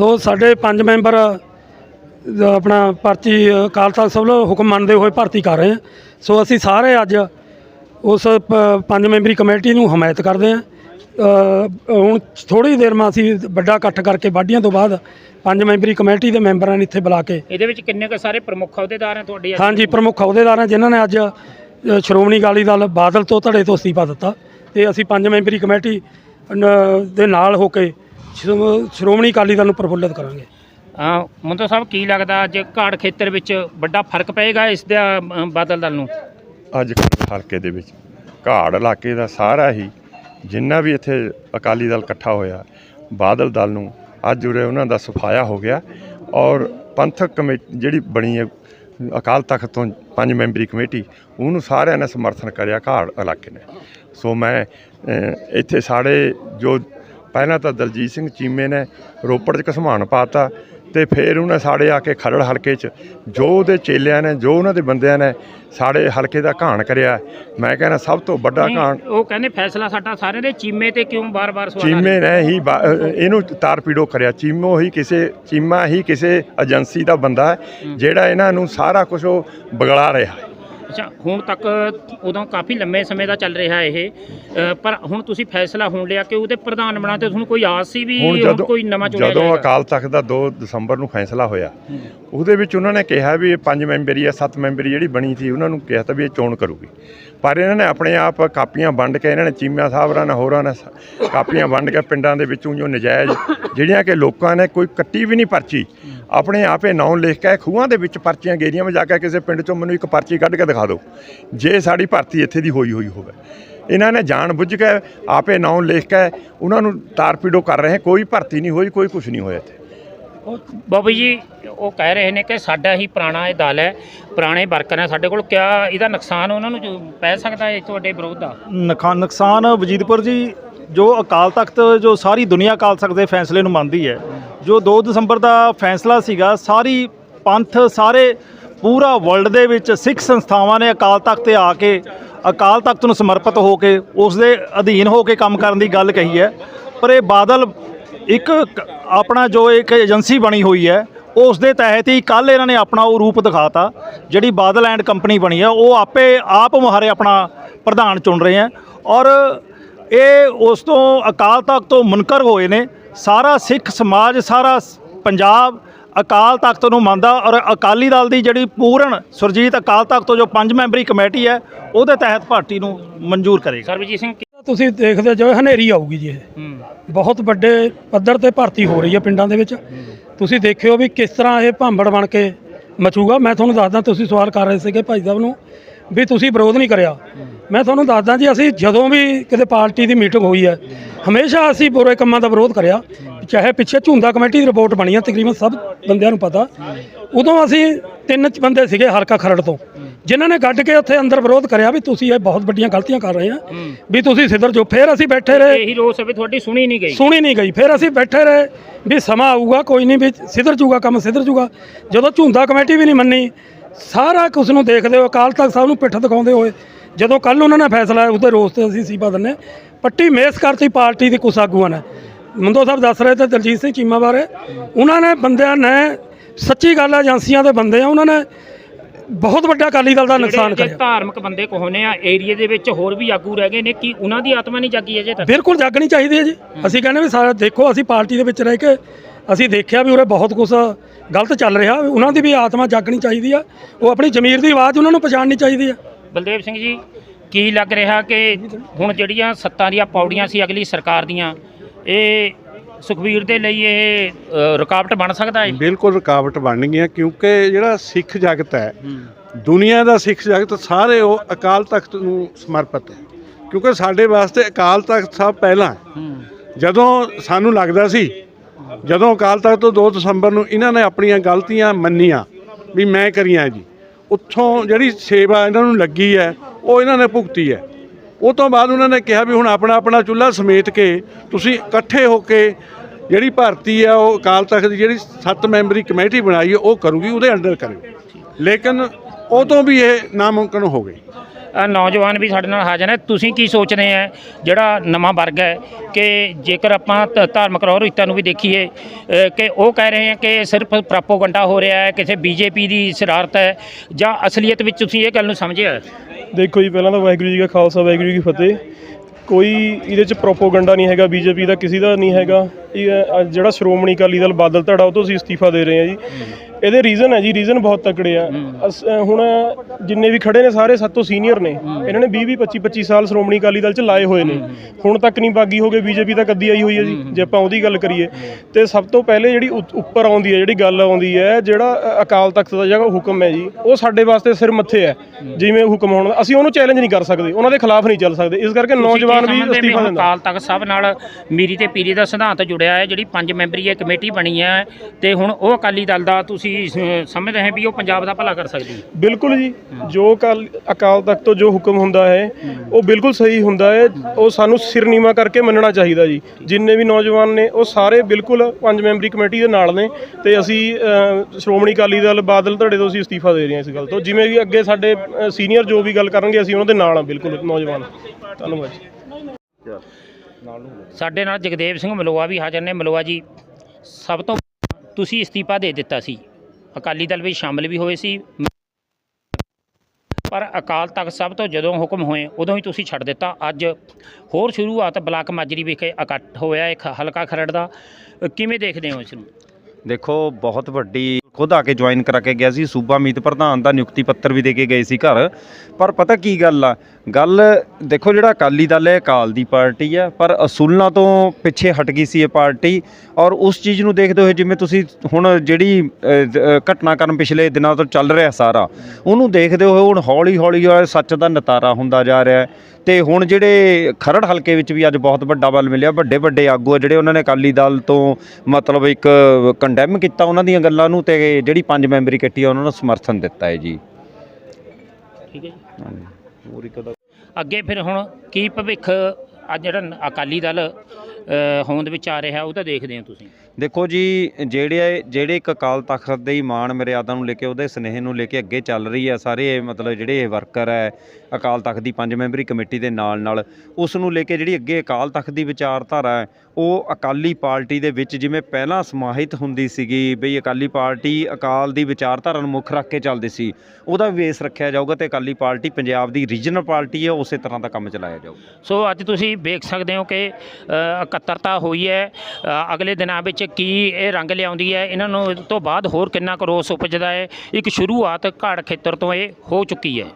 ਸੋ ਸਾਡੇ ਪੰਜ ਮੈਂਬਰ ਆਪਣਾ ਪਰਚੀ ਅਕਾਲ ਤਖਤ ਸਾਹਿਬ ਵੱਲੋਂ ਹੁਕਮ ਮੰਨਦੇ ਹੋਏ ਭਰਤੀ ਕਰ ਰਹੇ ਹਾਂ। ਸੋ ਅਸੀਂ ਸਾਰੇ ਅੱਜ ਉਸ ਪੰਜ ਮੈਂਬਰੀ ਕਮੇਟੀ ਨੂੰ ਹਮਾਇਤ ਕਰਦੇ ਹਾਂ। ਹੁਣ ਥੋੜੀ ਦੇਰ ਮਾ ਅਸੀਂ ਵੱਡਾ ਇਕੱਠ ਕਰਕੇ ਵਾਢੀਆਂ ਤੋਂ ਬਾਅਦ ਪੰਜ ਮੈਂਬਰੀ ਕਮੇਟੀ ਦੇ ਮੈਂਬਰਾਂ ਨੂੰ ਇੱਥੇ ਬੁਲਾ ਕੇ ਇਹਦੇ ਵਿੱਚ ਕਿੰਨੇ ਕੁ ਸਾਰੇ ਪ੍ਰਮੁੱਖ ਅਹੁਦੇਦਾਰ ਹਨ ਤੁਹਾਡੇ ਹਾਂਜੀ ਪ੍ਰਮੁੱਖ ਅਹੁਦੇਦਾਰ ਹਨ ਜਿਨ੍ਹਾਂ ਨੇ ਅੱਜ ਅ, ਸ਼੍ਰੋਮਣੀ ਅਕਾਲੀ ਦਲ ਬਾਦਲ ਤੋਂ ਧੜੇ ਤੋਂ ਅਸਤੀਫਾ ਦਿੱਤਾ ਤੇ ਅਸੀਂ ਪੰਜ ਮੈਂਬਰੀ ਕਮੇਟੀ ਨ- ਦੇ ਨਾਲ ਹੋ ਕੇ ਸ਼੍ਰੋ- ਸ਼੍ਰੋਮਣੀ ਅਕਾਲੀ ਦਲ ਨੂੰ ਪ੍ਰਫੁੱਲਤ ਕਰਾਂਗੇ। ਹਾਂ ਮੰਤੋ ਸਾਹਿਬ ਕੀ ਲੱਗਦਾ ਅੱਜ ਘਾੜ ਖੇਤਰ ਵਿੱਚ ਵੱਡਾ ਫ਼ਰਕ ਪਏਗਾ ਇਸ ਦਾ ਅ, ਬਾਦਲ ਦਲ ਨੂੰ? ਅੱਜ ਖਰੜ ਹਲਕੇ ਦੇ ਵਿੱਚ। ਘਾੜ ਇਲਾਕੇ ਦਾ ਸਾਰਾ ਹੀ ਜਿੰਨਾ ਵੀ ਇੱਥੇ ਅਕਾਲੀ ਦਲ ਇਕੱਠਾ ਹੋਇਆ ਬਾਦਲ ਦਲ ਨੂੰ ਅੱਜ ਉਰੇ ਉਹਨਾਂ ਦਾ ਸਫਾਇਆ ਹੋ ਗਿਆ ਔਰ ਪੰਥਕ ਕਮੇਟੀ ਜਿਹੜੀ ਬਣੀ ਹੈ ਅਕਾਲ ਤਖਤ ਤੋਂ ਪੰਜ ਮੈਂਬਰੀ ਕਮੇਟੀ ਉਹਨੂੰ ਸਾਰਿਆਂ ਨੇ ਸਮਰਥਨ ਕਰਿਆ ਘਾੜ ਇਲਾਕੇ ਨੇ। ਸੋ ਮੈਂ ਅ, ਇੱਥੇ ਸਾਡੇ ਜੋ ਪਹਿਲਾਂ ਤਾਂ ਦਲਜੀਤ ਸਿੰਘ ਚੀਮੇ ਨੇ ਰੋਪੜ 'ਚ ਘਸਮਾਨ ਪਾਤਾ ਤੇ ਫਿਰ ਉਹਨੇ ਸਾਡੇ ਆ ਕੇ ਖਰੜ ਹਲਕੇ 'ਚ ਜੋ ਉਹਦੇ ਚੇਲਿਆਂ ਨੇ ਜੋ ਉਹਨਾਂ ਦੇ ਬੰਦਿਆਂ ਨੇ ਸਾਡੇ ਹਲਕੇ ਦਾ ਘਾਣ ਕਰਿਆ। ਮੈਂ ਕਹਿੰਦਾ ਸਭ ਤੋਂ ਵੱਡਾ ਘਾਣ ਉਹ ਕਹਿੰਦੇ ਫੈਸਲਾ ਸਾਡਾ ਸਾਰਿਆਂ ਦੇ ਚੀਮੇ ਤੇ ਕਿਉਂ ਬਾਰ-ਬਾਰ ਸਵਾਲ? ਚੀਮੇ ਨੇ ਹੀ ਇਹਨੂੰ ਤਾਰਪੀੜੋ ਕਰਿਆ। ਚੀਮੋ ਹੀ ਕਿਸੇ ਚੀਮਾ ਹੀ ਕਿਸੇ ਏਜੰਸੀ ਦਾ ਬੰਦਾ ਜਿਹੜਾ ਇਹਨਾਂ ਨੂੰ ਸਾਰਾ ਕੁਝ ਉਹ ਬਗਲਾ ਰਿਹਾ ਹੈ। ਅੱਛਾ ਹੁਣ ਤੱਕ ਉਦੋਂ ਕਾਫੀ ਲੰਮੇ ਸਮੇਂ ਦਾ ਚੱਲ ਰਿਹਾ ਇਹ। ਅ, ਪਰ ਹੁਣ ਤੁਸੀਂ ਫੈਸਲਾ ਹੁਣ ਲਿਆ ਕਿ ਉਹਦੇ ਪ੍ਰਧਾਨ ਬਣਾ ਤੇ ਤੁਹਾਨੂੰ ਕੋਈ ਆਸ ਸੀ ਵੀ ਹੁਣ ਕੋਈ ਨਵਾਂ ਚੁਣਿਆ ਜਦੋਂ ਜਾਏਗਾ? ਅਕਾਲ ਤਖਤ ਦਾ 2 ਦਸੰਬਰ ਨੂੰ ਫੈਸਲਾ ਹੋਇਆ ਹੂੰ। ਉਹਦੇ ਵਿੱਚ ਉਹਨਾਂ ਨੇ ਕਿਹਾ ਵੀ ਇਹ ਪੰਜ ਮੈਂਬਰੀ ਆ ਸੱਤ ਮੈਂਬਰੀ ਜਿਹੜੀ ਬਣੀ ਸੀ ਉਹਨਾਂ ਨੂੰ ਕਿਹਾ ਤਾਂ ਵੀ ਇਹ ਚੋਣ ਕਰੂਗੀ। ਪਰ ਇਹਨਾਂ ਨੇ ਆਪਣੇ ਆਪ ਕਾਪੀਆਂ ਵੰਡ ਕੇ ਇਹਨਾਂ ਨੇ ਚੀਮਾ ਸਾਹਿਬਰਾਂ ਨੇ ਹੋਰਾਂ ਨੇ ਸ- ਕਾਪੀਆਂ ਵੰਡ ਕੇ ਪਿੰਡਾਂ ਦੇ ਵਿੱਚੋਂ ਜੋ ਨਜਾਇਜ਼ ਜਿਹੜੀਆਂ ਕਿ ਲੋਕਾਂ ਨੇ ਕੋਈ ਕੱਟੀ ਵੀ ਨਹੀਂ ਪਰਚੀ ਆਪਣੇ ਆਪੇ ਨਾਂ ਲਿਖ ਕੇ ਖੂਹਾਂ ਦੇ ਵਿੱਚ ਪਰਚੀਆਂ ਗੇਰੀਆਂ ਵਿੱਚ ਜਾ ਕੇ ਕਿਸੇ ਪਿੰਡ ਚੋਂ ਮੈਨੂੰ ਇੱਕ ਪਰਚੀ ਕੱਢ ਕੇ ਦਿਖਾ ਦਿਓ ਜੇ ਸਾਡੀ ਭਰਤੀ ਇੱਥੇ ਦੀ ਹੋਈ ਹੋਈ ਹੋਵੇ। ਇਹਨਾਂ ਨੇ ਜਾਣ ਬੁੱਝ ਕੇ ਆਪੇ ਨਾਂ ਲਿਖ ਕੇ ਉਹਨਾਂ ਨੂੰ ਤਾਰਪੀਡੋ ਕਰ ਰਹੇ। ਕੋਈ ਭਰਤੀ ਨਹੀਂ ਹੋਈ ਕੋਈ ਕੁਝ ਨਹੀਂ ਹੋਇਆ ਇੱਥੇ। ਬਾਬੂ ਜੀ ਉਹ ਕਹਿ ਰਹੇ ਨੇ ਕਿ ਸਾਡਾ ਹੀ ਪੁਰਾਣਾ ਇਹ ਦਲ ਹੈ। ਪੁਰਾਣੇ ਵਰਕਰ ਹੈ ਸਾਡੇ ਕੋਲ। ਕਿਆ ਇਹਦਾ ਨੁਕਸਾਨ ਉਹਨਾਂ ਨੂੰ ਪੈ ਸਕਦਾ ਹੈ ਤੁਹਾਡੇ ਵਿਰੋਧ ਦਾ? ਨਖਾ ਨੁਕਸਾਨ ਵਜੀਦਪੁਰ ਜੀ ਜੋ ਅਕਾਲ ਤਖਤ ਜੋ ਸਾਰੀ ਦੁਨੀਆ ਅਕਾਲ ਤਖਤ ਦੇ ਫੈਸਲੇ ਨੂੰ ਮੰਨਦੀ ਹੈ ਜੋ 2 ਦਸੰਬਰ ਦਾ ਫੈਸਲਾ ਸੀਗਾ ਸਾਰੀ ਪੰਥ ਸਾਰੇ ਪੂਰਾ ਵਰਲਡ ਦੇ ਵਿੱਚ ਸਿੱਖ ਸੰਸਥਾਵਾਂ ਨੇ ਅਕਾਲ ਤਖਤ ਤੇ ਆ ਕੇ, ਅਕਾਲ ਤਖਤ ਨੂੰ ਸਮਰਪਿਤ ਹੋ ਕੇ ਉਸ ਦੇ ਅਧੀਨ ਹੋ ਕੇ ਕੰਮ ਕਰਨ ਦੀ ਗੱਲ ਕਹੀ ਹੈ। ਪਰ ਇਹ ਬਾਦਲ ਇੱਕ ਆਪਣਾ ਜੋ ਇੱਕ ਏਜੰਸੀ ਬਣੀ ਹੋਈ ਹੈ ਉਸ ਦੇ ਤਹਿਤ ਹੀ ਕੱਲ ਇਹਨਾਂ ਨੇ ਆਪਣਾ ਉਹ ਰੂਪ ਦਿਖਾਤਾ, ਜਿਹੜੀ ਬਾਦਲ ਐਂਡ ਕੰਪਨੀ ਬਣੀ ਹੈ, ਉਹ ਆਪੇ ਆਪ ਮੁਹਾਰੇ ਆਪਣਾ ਪ੍ਰਧਾਨ ਚੁਣ ਰਹੇ ਹੈ। ਔਰ ਇਹ ਉਸ ਤੋਂ ਅਕਾਲ ਤਖਤ ਤੋਂ ਮੁਨਕਰ ਹੋਏ ਨੇ, ਸਾਰਾ ਸਿੱਖ ਸਮਾਜ, ਸਾਰਾ ਸ- ਪੰਜਾਬ ਅਕਾਲ ਤਖਤ ਨੂੰ ਮੰਨਦਾ ਔਰ ਅਕਾਲੀ ਦਲ ਦੀ ਜਿਹੜੀ ਪੂਰਨ ਸੁਰਜੀਤ ਅਕਾਲ ਤਖਤ ਤੋਂ ਜੋ ਪੰਜ ਮੈਂਬਰੀ ਕਮੇਟੀ ਹੈ ਉਹਦੇ ਤਹਿਤ ਪਾਰਟੀ ਨੂੰ ਮਨਜ਼ੂਰ ਕਰੇਗਾ। ਸਰਬਜੀਤ ਸਿੰਘ ਤੁਸੀਂ ਦੇਖਦੇ ਜੋ ਹਨੇਰੀ ਆਊਗੀ ਜੀ ਇਹ। ਬਹੁਤ ਵੱਡੇ ਪੱਧਰ ਤੇ ਭਰਤੀ ਹੋ ਰਹੀ ਹੈ ਪਿੰਡਾਂ ਦੇ ਵਿੱਚ। ਤੁਸੀਂ ਦੇਖਿਓ ਵੀ ਕਿਸ ਤਰ੍ਹਾਂ ਇਹ ਭਾਂਬੜ ਬਣ ਕੇ ਮਚੂਗਾ। ਮੈਂ ਤੁਹਾਨੂੰ ਦੱਸਦਾ ਤੁਸੀਂ ਸਵਾਲ ਕਰ ਰਹੇ ਸੀਗੇ ਭਾਈ ਸਾਹਿਬ ਨੂੰ ਵੀ ਤੁਸੀਂ ਵਿਰੋਧ ਨਹੀਂ ਕਰਿਆ। ਮੈਂ ਤੁਹਾਨੂੰ ਦੱਸਦਾ ਜੀ ਅਸੀਂ ਜਦੋਂ ਵੀ ਕਿਤੇ ਪਾਰਟੀ ਦੀ ਮੀਟਿੰਗ ਹੋਈ ਹੈ ਹਮੇਸ਼ਾ ਅਸੀਂ ਬੁਰੇ ਕੰਮਾਂ ਦਾ ਵਿਰੋਧ ਕਰਿਆ। ਚਾਹੇ ਪਿੱਛੇ ਝੁੰਦਾ ਕਮੇਟੀ ਦੀ ਰਿਪੋਰਟ ਬਣੀ ਹੈ ਤਕਰੀਬਨ ਸਭ ਬੰਦਿਆਂ ਨੂੰ ਪਤਾ। ਉਦੋਂ ਅਸੀਂ ਤਿੰਨ ਬੰਦੇ ਸੀਗੇ ਹਲਕਾ ਖਰੜ ਤੋਂ। ਜਿਨ੍ਹਾਂ ਨੇ ਗੱਡ ਕੇ ਉੱਥੇ ਅੰਦਰ ਵਿਰੋਧ ਕਰਿਆ ਵੀ ਤੁਸੀਂ ਇਹ ਬਹੁਤ ਵੱਡੀਆਂ ਗਲਤੀਆਂ ਕਰ ਰਹੇ ਆ ਵੀ ਤੁਸੀਂ ਸਿੱਧਰ ਜੋ ਫਿਰ ਅਸੀਂ ਬੈਠੇ ਰਹੇ। ਇਹੀ ਰੋਸ ਵੀ ਤੁਹਾਡੀ ਸੁਣੀ ਨਹੀਂ ਗਈ। ਸੁਣੀ ਨਹੀਂ ਗਈ। ਫਿਰ ਅਸੀਂ ਬੈਠੇ ਰਹੇ ਵੀ ਸਮਾਂ ਆਊਗਾ ਕੋਈ ਨਹੀਂ ਵੀ ਸਿੱਧਰ ਜੂਗਾ ਕੰਮ ਸਿੱਧਰ ਜੂਗਾ। ਜਦੋਂ ਝੁੰਦਾ ਕਮੇਟੀ ਵੀ ਨਹੀਂ ਮੰਨੀ ਸਾਰਾ ਕੁਝ ਨੂੰ ਦੇਖਦੇ ਹੋ ਅਕਾਲ ਤਖਤ ਸਾਹਿਬ ਨੂੰ ਪਿੱਠ ਦਿਖਾਉਂਦੇ ਹੋਏ ਜਦੋਂ ਕੱਲ ਉਹਨਾਂ ਨੇ ਫੈਸਲਾ ਉਹਦੇ ਰੋਸ ਤੇ ਅਸੀਂ ਸੀਪਾ ਦਿੰਨੇ ਪੱਟੀ ਮੇਸ ਕਰਤੀ ਪਾਰਟੀ ਦੇ ਕੁਛ ਆਗੂਆਂ ਨੇ। ਮੰਦੋ ਸਾਹਿਬ ਦੱਸ ਰਹੇ ਤੇ ਦਲਜੀਤ ਸਿੰਘ ਚੀਮਾ ਬਾਰੇ। ਉਹਨਾਂ ਨੇ ਬੰਦਿਆਂ ਨੇ ਸੱਚੀ ਗੱਲ ਏਜੰਸੀਆਂ ਦੇ ਬੰਦੇ ਆ ਉਹਨਾਂ ਨੇ ਬਹੁਤ ਵੱਡਾ ਅਕਾਲੀ ਦਲ ਦਾ ਨੁਕਸਾਨ ਜਿਹੜੇ ਕਰਿਆ। ਧਾਰਮਿਕ ਬੰਦੇ ਕੋਹਨੇ ਆ ਏਰੀਏ ਦੇ ਵਿੱਚ ਹੋਰ ਵੀ ਆਗੂ ਰਹਿ ਗਏ ਨੇ ਕੀ ਉਹਨਾਂ ਦੀ ਆਤਮਾ ਨਹੀਂ ਜਾਗੀ ਅਜੇ ਤੱਕ? ਬਿਲਕੁਲ ਜਾਗਣੀ ਚਾਹੀਦੀ ਹੈ ਜੀ। ਅਸੀਂ ਕਹਿੰਦੇ ਵੀ ਸਾਰਾ ਦੇਖੋ ਅਸੀਂ ਪਾਰਟੀ ਦੇ ਵਿੱਚ ਰਹਿ ਕੇ ਅਸੀਂ ਦੇਖਿਆ ਵੀ ਉਰੇ ਬਹੁਤ ਕੁਝ ਗਲਤ ਚੱਲ ਰਿਹਾ। ਉਹਨਾਂ ਦੀ ਵੀ ਆਤਮਾ ਜਾਗਣੀ ਚਾਹੀਦੀ ਆ। ਉਹ ਆਪਣੀ ਜ਼ਮੀਰ ਦੀ ਆਵਾਜ਼ ਉਹਨਾਂ ਨੂੰ ਪਛਾਣਨੀ ਚਾਹੀਦੀ ਆ। ਬਲਦੇਵ ਸਿੰਘ ਜੀ ਕੀ ਲੱਗ ਰਿਹਾ ਕਿ ਹੁਣ ਜਿਹੜੀਆਂ ਸੱਤਾਂ ਦੀਆਂ ਪੌੜੀਆਂ ਸੀ ਅਗਲੀ ਸਰਕਾਰ ਦੀਆਂ ਇਹ ਸੁਖਬੀਰ ਦੇ ਲਈ ਇਹ ਅ, ਰੁਕਾਵਟ ਬਣ ਸਕਦਾ ਹੈ? ਬਿਲਕੁਲ ਰੁਕਾਵਟ ਬਣ ਗਈਆਂ ਕਿਉਂਕਿ ਜਿਹੜਾ ਸਿੱਖ ਜਗਤ ਹੈ ਦੁਨੀਆ ਦਾ ਸਿੱਖ ਜਗਤ ਸਾਰੇ ਉਹ ਅਕਾਲ ਤਖਤ ਨੂੰ ਸਮਰਪਿਤ ਹੈ। ਕਿਉਂਕਿ ਸਾਡੇ ਵਾਸਤੇ ਅਕਾਲ ਤਖਤ ਸਭ ਪਹਿਲਾਂ ਹੈ। ਜਦੋਂ ਸਾਨੂੰ ਲੱਗਦਾ ਸੀ ਜਦੋਂ ਅਕਾਲ ਤਖਤ ਤੋਂ 2 ਦਸੰਬਰ ਨੂੰ ਇਹਨਾਂ ਨੇ ਆਪਣੀਆਂ ਗਲਤੀਆਂ ਮੰਨੀਆਂ ਵੀ ਮੈਂ ਕਰੀਆਂ ਜੀ ਉੱਥੋਂ ਜਿਹੜੀ ਸੇਵਾ ਇਹਨਾਂ ਨੂੰ ਲੱਗੀ ਹੈ ਉਹ ਇਹਨਾਂ ਨੇ ਭੁਗਤੀ ਹੈ। ਉਹ ਤੋਂ ਬਾਅਦ ਉਹਨਾਂ ਨੇ ਕਿਹਾ ਵੀ ਹੁਣ ਆਪਣਾ ਆਪਣਾ ਚੁੱਲ੍ਹਾ ਸਮੇਟ ਕੇ ਤੁਸੀਂ ਇਕੱਠੇ ਹੋ ਕੇ ਜਿਹੜੀ ਭਾਰਤੀ ਆ, ਉਹ ਅਕਾਲ ਤਖਤ ਦੀ ਜਿਹੜੀ ਸੱਤ ਮੈਂਬਰੀ ਕਮੇਟੀ ਬਣਾਈ ਹੈ ਉਹ ਕਰੂਗੀ, ਉਹਦੇ ਅੰਡਰ ਕਰਿਓ। ਲੇਕਿਨ ਉਹ ਤੋਂ ਵੀ ਇਹ ਨਾਮੁਮਕਿਨ ਹੋ ਗਈ। ਨੌਜਵਾਨ ਵੀ ਸਾਡੇ ਨਾਲ ਹਾਜ਼ਰ ਹੈ ਤੁਸੀਂ ਕੀ ਸੋਚਦੇ ਆ? ਜਿਹੜਾ ਨਵਾਂ ਵਰਗ ਹੈ ਕਿ ਜੇਕਰ ਆਪਾਂ ਧ- ਧਾਰਮਿਕ ਰੋਹ ਰੀਤਾਂ ਨੂੰ ਵੀ ਦੇਖੀਏ ਕਿ ਉਹ ਕਹਿ ਰਹੇ ਆ ਕਿ ਸਿਰਫ ਪ੍ਰਾਪੋਗੰਡਾ ਹੋ ਰਿਹਾ ਹੈ, ਕਿਸੇ ਬੀਜੇਪੀ ਦੀ ਸ਼ਰਾਰਤ ਹੈ, ਜਾਂ ਅਸਲੀਅਤ ਵਿੱਚ ਤੁਸੀਂ ਇਹ ਗੱਲ ਨੂੰ ਸਮਝਿਆ? ਦੇਖੋ ਜੀ, ਪਹਿਲਾਂ ਤਾਂ ਵਾਹਿਗੁਰੂ ਜੀ ਕਾ ਖਾਲਸਾ, ਵਾਹਿਗੁਰੂ ਜੀ ਕੀ ਫਤਿਹ। ਕੋਈ ਇਹਦੇ ਚ ਪ੍ਰੋਪੋਗੰਡਾ ਨਹੀਂ ਹੈਗਾ, ਬੀਜੇਪੀ ਦਾ, ਕਿਸੇ ਦਾ ਨਹੀਂ ਹੈਗਾ। ਜਿਹੜਾ ਸ਼੍ਰੋਮਣੀ ਅਕਾਲੀ ਦਲ ਬਾਦਲ ਧੜਾ ਉਹ ਤੋਂ ਅਸੀਂ ਅਸਤੀਫਾ ਦੇ ਰਹੇ ਹਾਂ ਜੀ। ਇਹਦੇ ਰੀਜ਼ਨ ਹੈ ਜੀ ਰੀਜ਼ਨ ਬਹੁਤ ਤਕੜੇ ਆ। ਹੁਣ ਜਿੰਨੇ ਵੀ ਖੜੇ ਨੇ ਸਾਰੇ ਸਾਡੇ ਤੋਂ ਸੀਨੀਅਰ ਨੇ। ਇਹਨਾਂ ਨੇ 20 20 25 25 ਸਾਲ ਸ਼੍ਰੋਮਣੀ ਅਕਾਲੀ ਦਲ ਚ ਲਾਏ ਹੋਏ ਨੇ। ਹੁਣ ਤੱਕ ਨਹੀਂ ਬਾਗੀ ਹੋ ਗਏ ਬੀਜੇਪੀ ਤਾਂ ਕੱਦੀ ਆਈ ਹੋਈ ਹੈ ਜੀ ਜੇ ਆਪਾਂ ਉਹਦੀ ਗੱਲ ਕਰੀਏ। ਤੇ ਸਭ ਤੋਂ ਪਹਿਲੇ ਜਿਹੜੀ ਉੱਪਰ ਆਉਂਦੀ ਹੈ ਜਿਹੜੀ ਗੱਲ ਆਉਂਦੀ ਹੈ ਜਿਹੜਾ ਅਕਾਲ ਤਖਤ ਦਾ ਜਿਹੜਾ ਹੁਕਮ ਹੈ ਜੀ ਉਹ ਸਾਡੇ ਵਾਸਤੇ ਸਿਰ ਮੱਥੇ ਹੈ। ਜਿਵੇਂ ਹੁਕਮ ਹੋਣ ਅਸੀਂ ਉਹਨੂੰ ਚੈਲੰਜ ਨਹੀਂ ਕਰ ਸਕਦੇ ਉਹਨਾਂ ਦੇ ਖਿਲਾਫ ਨਹੀਂ ਚੱਲ ਸਕਦੇ। ਇਸ ਕਰਕੇ ਨੌਜਵਾਨ ਵੀ ਅਸਤੀਫਾ ਦਿੰਦਾ। ਅਕਾਲ ਤਖਤ ਸਾਹਿਬ ਨਾਲ ਮੀਰੀ ਤੇ ਪੀਰੀ ਦਾ ਸਿਧਾਂਤ ਜੁੜਿਆ ਹੈ, ਜਿਹੜੀ ਪੰਜ ਮੈਂਬਰੀ ਇਹ ਕਮੇਟੀ ਬਣੀ ਹੈ ਤੇ ਹੁਣ ਉਹ ਅਕਾਲੀ ਦਲ ਦਾ ਤੁਸੀਂ ਸਮਝਦੇ ਹੈ ਵੀ ਉਹ ਪੰਜਾਬ ਦਾ ਭਲਾ ਕਰ ਸਕਦੀ ਹੈ। ਬਿਲਕੁਲ ਜੀ, ਜੋ ਕੱਲ ਅਕਾਲ ਤਖਤ ਤੋਂ ਜੋ ਹੁਕਮ ਹੁੰਦਾ ਹੈ, ਉਹ ਬਿਲਕੁਲ ਸਹੀ ਹੁੰਦਾ ਹੈ, ਉਹ ਸਾਨੂੰ ਸਿਰ ਨੀਵਾ ਕਰਕੇ ਮੰਨਣਾ ਚਾਹੀਦਾ ਜੀ। ਜਿੰਨੇ ਵੀ ਨੌਜਵਾਨ ਨੇ, ਉਹ ਸਾਰੇ ਬਿਲਕੁਲ ਪੰਜ ਮੈਂਬਰੀ ਕਮੇਟੀ ਦੇ ਨਾਲ ਨੇ ਤੇ ਅਸੀਂ ਸ਼੍ਰੋਮਣੀ ਅਕਾਲੀ ਦਲ ਬਾਦਲ ਧੜੇ ਤੋਂ ਅਸੀਂ ਅਸਤੀਫਾ ਦੇ ਰਹੇ ਹਾਂ ਇਸ ਗੱਲ ਤੋਂ। ਜਿਵੇਂ ਵੀ ਅੱਗੇ ਸਾਡੇ ਸੀਨੀਅਰ ਜੋ ਵੀ ਗੱਲ ਕਰਨਗੇ, ਅਸੀਂ ਉਹਨਾਂ ਦੇ ਨਾਲ ਹਾਂ, ਬਿਲਕੁਲ ਨੌਜਵਾਨ। ਧੰਨਵਾਦ ਜੀ। ਸਾਡੇ ਨਾਲ ਜਗਦੇਵ ਸਿੰਘ ਮਲੋਆ ਵੀ ਹਾਜ਼ਰ ਨੇ। ਮਲੋਆ ਜੀ ਸਭ ਤੋਂ ਤੁਸੀਂ ਅਸਤੀਫਾ ਦੇ ਦਿੱਤਾ ਸੀ। ਅਕਾਲੀ ਦਲ ਵਿੱਚ ਸ਼ਾਮਲ ਵੀ ਹੋਏ ਸੀ। ਪਰ ਅਕਾਲ ਤਖਤ ਸਾਹਿਬ ਤੋਂ ਜਦੋਂ ਹੁਕਮ ਹੋਏ ਉਦੋਂ ਹੀ ਤੁਸੀਂ ਛੱਡ ਦਿੱਤਾ। ਅੱਜ ਹੋਰ ਸ਼ੁਰੂਆਤ ਬਲਾਕ ਮਾਜਰੀ ਵਿਖੇ ਇਕੱਠ ਹੋਇਆ ਇੱਕ ਹਲਕਾ ਖਰੜ ਦਾ। ਕਿਵੇਂ ਦੇਖਦੇ ਹੋ ਇਸ ਨੂੰ? ਦੇਖੋ ਬਹੁਤ ਵੱਡੀ ਖੁਦ ਆ ਕੇ ਜੁਆਇਨ ਕਰਾ ਕੇ ਗਿਆ ਸੀ। ਸੂਬਾ ਮੀਤ ਪ੍ਰਧਾਨ ਦਾ ਨਿਯੁਕਤੀ ਪੱਤਰ ਵੀ ਦੇ ਕੇ ਗਏ ਸੀ ਘਰ। ਪਰ ਪਤਾ ਕੀ ਗੱਲ ਆ? ਗੱਲ ਦੇਖੋ ਜਿਹੜਾ ਅਕਾਲੀ ਦਲ ਹੈ ਅਕਾਲ ਦੀ ਪਾਰਟੀ ਆ ਪਰ ਅਸੂਲਾਂ ਤੋਂ ਪਿੱਛੇ ਹਟ ਗਈ ਸੀ ਇਹ ਪਾਰਟੀ। ਔਰ ਉਸ ਚੀਜ਼ ਨੂੰ ਦੇਖਦੇ ਹੋਏ ਜਿਵੇਂ ਤੁਸੀਂ ਹੁਣ ਜਿਹੜੀ ਅ, ਘਟਨਾਕ੍ਰਮ ਪਿਛਲੇ ਦਿਨਾਂ ਤੋਂ ਚੱਲ ਰਿਹਾ ਸਾਰਾ ਉਹਨੂੰ ਦੇਖਦੇ ਹੋਏ ਹੁਣ ਹੌਲੀ ਹੌਲੀ ਉਹ ਸੱਚ ਦਾ ਨਤਾਰਾ ਹੁੰਦਾ ਜਾ ਰਿਹਾ ਹੈ। ਤੇ ਹੁਣ ਜਿਹੜੇ ਖਰੜ ਹਲਕੇ ਵਿੱਚ ਵੀ ਅੱਜ ਬਹੁਤ ਵੱਡਾ ਬਲ ਮਿਲਿਆ। ਵੱਡੇ ਵੱਡੇ ਆਗੂ ਆ ਜਿਹੜੇ ਉਹਨਾਂ ਨੇ ਅਕਾਲੀ ਦਲ ਤੋਂ ਮਤਲਬ ਇੱਕ ਕੰਡੈਮ ਕੀਤਾ ਉਹਨਾਂ ਦੀਆਂ ਗੱਲਾਂ ਨੂੰ ਤੇ ਜਿਹੜੀ ਪੰਜ ਮੈਂਬਰੀ ਕੱਟੀ ਆ ਉਹਨਾਂ ਨੂੰ ਸਮਰਥਨ ਦਿੱਤਾ ਹੈ ਜੀ। ਠੀਕ ਹੈ ਜੀ। ਹਾਂਜੀ। ਹੋਰ ਇੱਕ ਦਾ ਅੱਗੇ ਫਿਰ ਹੁਣ ਕੀ ਭਵਿੱਖ ਅੱਜ ਜਿਹੜਾ ਅਕਾਲੀ ਦਲ ਹੋਂਦ ਵਿੱਚ ਆ ਰਿਹਾ ਉਹ ਤਾਂ ਦੇਖਦੇ ਹੋ ਤੁਸੀਂ? ਦੇਖੋ ਜੀ, ਜਿਹੜੇ ਜਿਹੜੇ ਇੱਕ ਅਕਾਲ ਤਖਤ ਦੇ ਇਮਾਨ ਮਰਿਆਦਾ ਨੂੰ ਲੈ ਕੇ, ਉਹਦੇ ਸਨੇਹ ਨੂੰ ਲੈ ਕੇ ਅੱਗੇ ਚੱਲ ਰਹੀ ਹੈ ਸਾਰੇ ਮਤਲਬ ਜਿਹੜੇ ਇਹ ਵਰਕਰ ਹੈ ਅਕਾਲ ਤਖਤ ਦੀ ਪੰਜ ਮੈਂਬਰੀ ਕਮੇਟੀ ਦੇ ਨਾਲ ਨਾਲ ਉਸ ਨੂੰ ਲੈ ਕੇ ਜਿਹੜੀ ਅੱਗੇ ਅਕਾਲ ਤਖਤ ਦੀ ਵਿਚਾਰਧਾਰਾ ਹੈ, ਉਹ ਅਕਾਲੀ ਪਾਰਟੀ ਦੇ ਵਿੱਚ ਜਿਵੇਂ ਪਹਿਲਾਂ ਸਮਾਹਿਤ ਹੁੰਦੀ ਸੀਗੀ ਬਈ ਅਕਾਲੀ ਪਾਰਟੀ ਅਕਾਲ ਦੀ ਵਿਚਾਰਧਾਰਾ ਨੂੰ ਮੁੱਖ ਰੱਖ ਕੇ ਚੱਲਦੀ ਸੀ, ਉਹਦਾ ਵੇਸ ਰੱਖਿਆ ਜਾਊਗਾ ਤੇ ਅਕਾਲੀ ਪਾਰਟੀ ਪੰਜਾਬ ਦੀ ਰੀਜਨਲ ਪਾਰਟੀ ਹੈ, ਉਸੇ ਤਰ੍ਹਾਂ ਦਾ ਕੰਮ ਚਲਾਇਆ ਜਾਊਗਾ। ਸੋ ਅੱਜ ਤੁਸੀਂ ਵੇਖ ਸਕਦੇ ਹੋ ਕਿ ਇਕੱਤਰਤਾ ਹੋਈ ਹੈ ਅਗਲੇ ਦਿਨਾਂ ਵਿੱਚ ਕੀ ਇਹ ਰੰਗ ਲਿਆਉਂਦੀ ਹੈ? ਇਹਨਾਂ ਨੂੰ ਤੋਂ ਬਾਅਦ ਹੋਰ ਕਿੰਨਾ ਕੁ ਰੋਸ ਉਪਜਦਾ ਹੈ? ਇੱਕ ਸ਼ੁਰੂਆਤ ਘਾੜ ਖੇਤਰ ਤੋਂ ਇਹ ਹੋ ਚੁੱਕੀ ਹੈ।